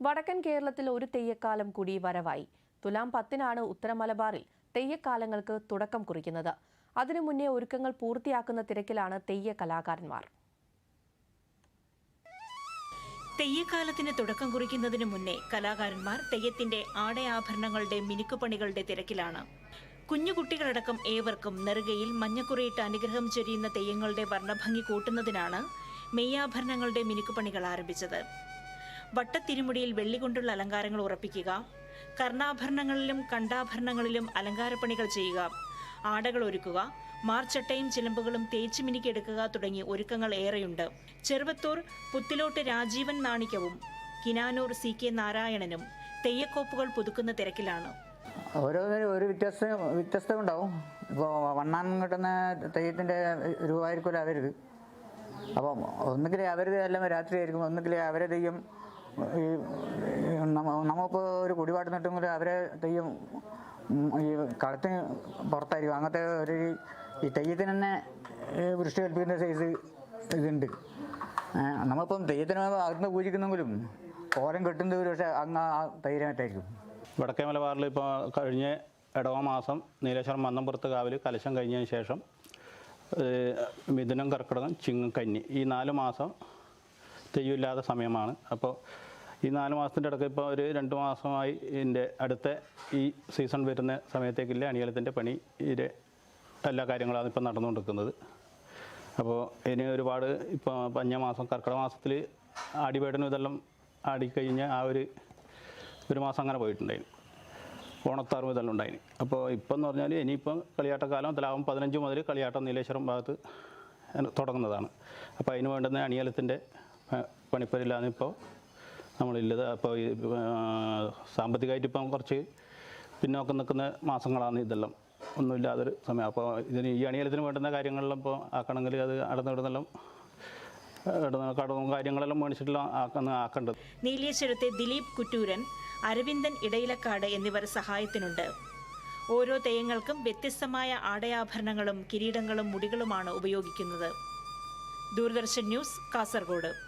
വടക്കൻ കേരളത്തിൽ ഒരു തെയ്യക്കാലം കൂടി വരവായി. തുലാം പത്തിനാണ് ഉത്തരമലബാറിൽ തെയ്യക്കാലങ്ങൾക്ക് തുടക്കം കുറിക്കുന്നത്. അതിനു മുന്നേ ഒരുക്കങ്ങൾ പൂർത്തിയാക്കുന്ന തിരക്കിലാണ് തെയ്യ കലാകാരന്മാർ. തെയ്യക്കാലത്തിന് തുടക്കം കുറിക്കുന്നതിന് മുന്നേ കലാകാരന്മാർ തെയ്യത്തിന്റെ ആടയാഭരണങ്ങളുടെ മിനുക്കുപണികളുടെ തിരക്കിലാണ്. കുഞ്ഞുകുട്ടികളടക്കം ഏവർക്കും നെറുകയിൽ മഞ്ഞക്കുറിയിട്ട് അനുഗ്രഹം ചൊരിയുന്ന തെയ്യങ്ങളുടെ വർണഭംഗി കൂട്ടുന്നതിനാണ് മെയ്യാഭരണങ്ങളുടെ മിനുക്കുപണികൾ ആരംഭിച്ചത്. വട്ടത്തിരുമുടിയിൽ വെള്ളി കൊണ്ടുള്ള അലങ്കാരങ്ങൾ ഉറപ്പിക്കുക. കർണാഭരണങ്ങളിലും കണ്ടാഭരണങ്ങളിലും അലങ്കാരപ്പണികൾ ചെയ്യുക. ആടകൾ ഒരുക്കുക. മാർച്ചട്ടയും ചിലമ്പുകളും തേച്ചു മിനുക്കിയെടുക്കുക തുടങ്ങി ഒരുക്കങ്ങൾ ഏറെയുണ്ട്. ചെറുവത്തൂർ പുത്തിലോട്ട് രാജീവൻ നാണിക്കവും കിനാനൂർ സി കെ നാരായണനും തെയ്യക്കോപ്പുകൾ പുതുക്കുന്ന തിരക്കിലാണ്. ഓരോന്നിനും ഒരു വ്യത്യസ്ത വ്യത്യസ്തം ഉണ്ടാവും ഇപ്പോൾ വണ്ണാൻ കിട്ടുന്ന തെയ്യത്തിന്റെ രൂപമായിരിക്കുമല്ലോ അവരത്. അപ്പം ഒന്നുകിൽ അവരത് എല്ലാം രാത്രിയായിരിക്കും ഒന്നുകിൽ അവരെ തെയ്യം ഈ നമ്മ- നമ്മളിപ്പോൾ ഒരു കുടിപാട്ട് നിട്ടെങ്കിൽ അവരെ തെയ്യം ഈ കളത്തിന് പുറത്തായിരിക്കും. അങ്ങനത്തെ ഒരു ഈ തെയ്യത്തിന് തന്നെ വൃഷ്ടി കൽപ്പിക്കുന്ന സൈസ് ഇതുണ്ട്. നമ്മളിപ്പം തെയ്യത്തിന് അകന്ന് പൂജിക്കുന്നെങ്കിലും കോലം കെട്ടുന്നത് പക്ഷേ അങ്ങ് ആ തൈരമായിട്ടായിരിക്കും വടക്കേ മലബാറിൽ ഇപ്പോൾ കഴിഞ്ഞ ഇടവ മാസം നീലേശ്വരം മന്നംപുറത്ത് കാവിൽ കലശം കഴിഞ്ഞതിന് ശേഷം മിഥുനം കർക്കിടകം ചിങ്ങം കന്നി ഈ നാല് മാസം തെയ്യമില്ലാത്ത സമയമാണ്. അപ്പോൾ ഈ നാല് മാസത്തിന്റെ ഇടയ്ക്ക് ഇപ്പോൾ ഒരു രണ്ട് മാസമായി ഇതിന്റെ അടുത്ത ഈ സീസൺ വരുന്ന സമയത്തേക്കില്ല അണിയലത്തിന്റെ ഇതിന്റെ എല്ലാ കാര്യങ്ങളാണ് ഇപ്പോൾ നടന്നുകൊണ്ടിരിക്കുന്നത്. അപ്പോൾ ഇനി ഒരുപാട് ഇപ്പോൾ പഞ്ഞ മാസം കർക്കിടക മാസത്തിൽ ആടിവേടനും ഇതെല്ലാം ആടിക്കഴിഞ്ഞ് ആ ഒരു ഒരു മാസം അങ്ങനെ പോയിട്ടുണ്ടായിരുന്നു ഓണത്താറും ഇതെല്ലാം ഉണ്ടായിന്. അപ്പോൾ ഇപ്പം എന്ന് പറഞ്ഞാൽ ഇനിയിപ്പം കളിയാട്ടക്കാലം തലാവും പതിനഞ്ച് മുതൽ കളിയാട്ടം നീലേശ്വരം ഭാഗത്ത് തുടങ്ങുന്നതാണ്. അപ്പോൾ അതിന് വേണ്ടുന്ന അണിയലത്തിന്റെ പണിപ്പരിലാണ് ഇപ്പോൾ നമ്മളില്ലത്. അപ്പോൾ ഈ സാമ്പത്തികമായിട്ട് ഇപ്പം കുറച്ച് പിന്നോക്കം നിൽക്കുന്ന മാസങ്ങളാണ് ഇതെല്ലാം. ഒന്നുമില്ലാതൊരു സമയം. അപ്പോൾ ഇതിന് ഈ അണിയലത്തിന് വേണ്ടുന്ന കാര്യങ്ങളെല്ലാം ഇപ്പോൾ ആക്കണമെങ്കിൽ അത് അടന്നിടുന്നെല്ലാം കടവും കാര്യങ്ങളെല്ലാം നീലേശ്വരത്തെ ദിലീപ് കുറ്റൂരൻ അരവിന്ദൻ ഇടയിലക്കാട് എന്നിവർ സഹായത്തിനുണ്ട്. ഓരോ തെയ്യങ്ങൾക്കും വ്യത്യസ്തമായ ആടയാഭരണങ്ങളും കിരീടങ്ങളും മുടികളുമാണ് ഉപയോഗിക്കുന്നത്. ദൂരദർശൻ ന്യൂസ് കാസർഗോഡ്.